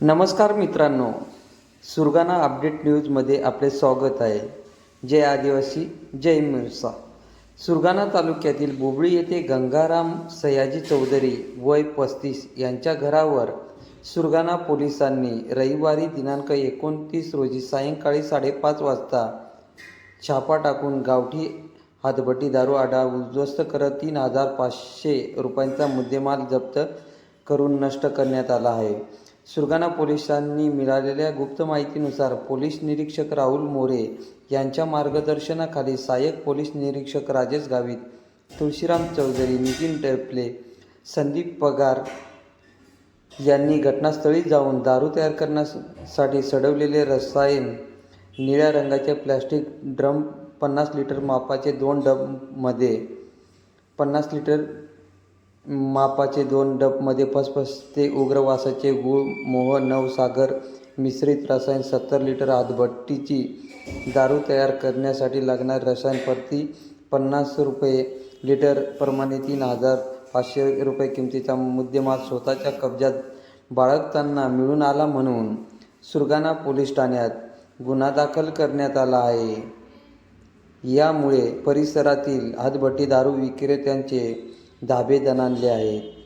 नमस्कार मित्रांनो सुरगाणा अपडेट न्यूजमध्ये आपले स्वागत आहे. जय आदिवासी जय मिरसा. सुरगाणा तालुक्यातील बोबळी येथे गंगाराम सयाजी चौधरी वय पस्तीस यांच्या घरावर सुरगाणा पोलिसांनी रविवारी दिनांक एकोणतीस रोजी सायंकाळी साडेपाच वाजता छापा टाकून गावठी हातभट्टी दारू आडा उद्ध्वस्त करत तीन हजार पाचशे रुपयांचा मुद्देमाल जप्त करून नष्ट करण्यात आला आहे. सुरगाणा पोलिसांनी मिळालेल्या गुप्त माहितीनुसार पोलीस निरीक्षक राहुल मोरे यांच्या मार्गदर्शनाखाली सहाय्यक पोलीस निरीक्षक राजेश गावित तुळशीराम चौधरी नितीन टेपले संदीप पगार यांनी घटनास्थळी जाऊन दारू तयार करण्यासाठी सडवलेले रसायन निळ्या रंगाचे प्लॅस्टिक ड्रम पन्नास लिटर मापाचे दोन डबमध्ये पन्नास लिटर मापाचे दोन डबमध्ये फसफसते उग्र वासाचे गूळ मोह नवसागर मिश्रित रसायन सत्तर लिटर हातभट्टीची दारू तयार करण्यासाठी लागणारे रसायन प्रति पन्नास रुपये लिटर प्रमाणे तीन हजार पाचशे रुपये किमतीचा मुद्देमाल स्वतःच्या कब्जात बाळगताना मिळून आला म्हणून सुरगाणा पोलीस ठाण्यात गुन्हा दाखल करण्यात आला आहे. यामुळे परिसरातील हातभट्टी दारू विक्रेत्यांचे धाबे दणाणले आहेत.